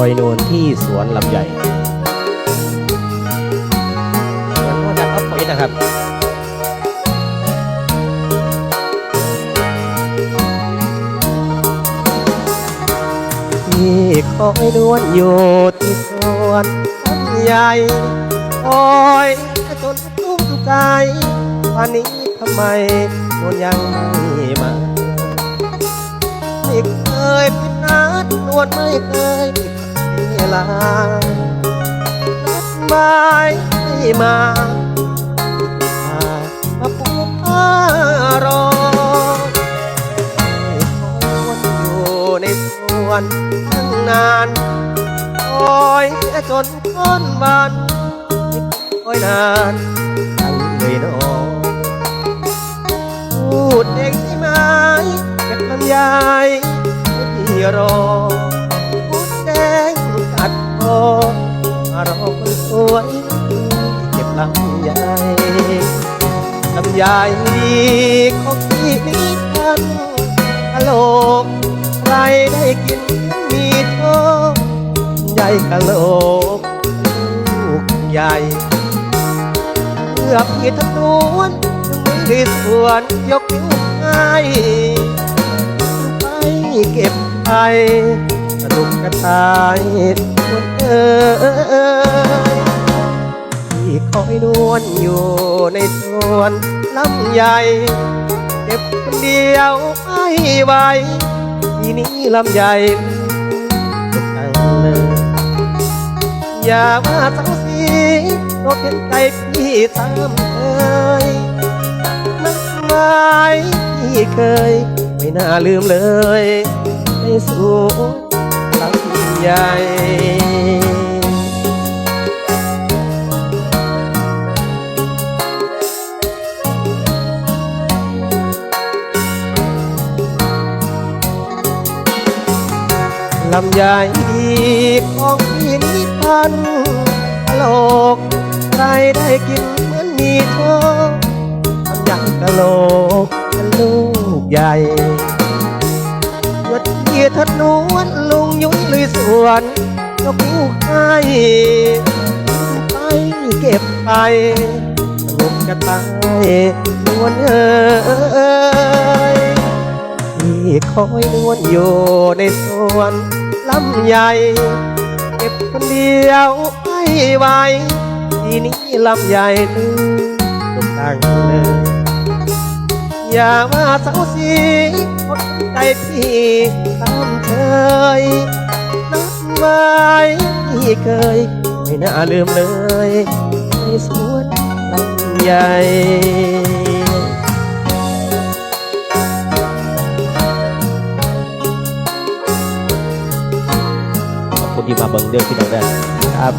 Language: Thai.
อยนวลที่สวนลำใหญ่สวนพ่อดักอัพพอยต์นะครับที่คอยนวลอยู่ที่สวนลำใหญ่คอยจนตุ้มใจวันนี้ทำไมนวลยังไม่มาไม่เคยผิด นัดไม่เคยผิดเวลานัดหมายให้มามาปูผ้ารอให้คอยวนอยู่ในสวนตั้งนานคอยจนค้อนวันคอยนานตั้งเลยนอพูดเองใช่ไหมเก็บลำไยที่ รอพูดแดงกัดคอมารอคนสวยเก็บลำไยลำไยของพี่มีกันกะโหลกใครได้กินมีโชคใหญ่กะโหลกลูกใหญ่เพื่อพี่ทนวนที่สวนยกนิ้วให้ไปเก็บ ไปสนุกกระตายนเอ้ยที่คอยนวลอยู่ในสวนลำใหญ่เก็บคนเดียวไม่ไหวทีนี้ลำใหญ่ทุกตังเลยอย่าว่าเศร้าสีโลกเห็นใจพี่ตามเคยนักหมายที่เคย ไม่น่าลืมเลย สวนลำใหญ่ลำไยดีของพี่นิพันธ์โลก ใครได้กินเหมือนมีโชคลำไยกะโหลกเป็นลูกใหญ่ ที่ทนวนลุงยุ้ยลุยสวนยกนิ้วให้ไปเก็บไปสนุกกระตายนวลเอ้ยที่คอยนวลอยู่ในสวนลำใหญ่เก็บคนเดียวไม่ไหวทีนี้ลำใหญ่ลืมทุกตังเลยอย่ามาเศร้าสี ใจพี่ตามเคยนัดไว้ที่เคย ไม่น่าลืมเลยในสวนลำใหญ่ขอบคุณที่มาเบิ่งเรื่องพี่น้องได้ครับ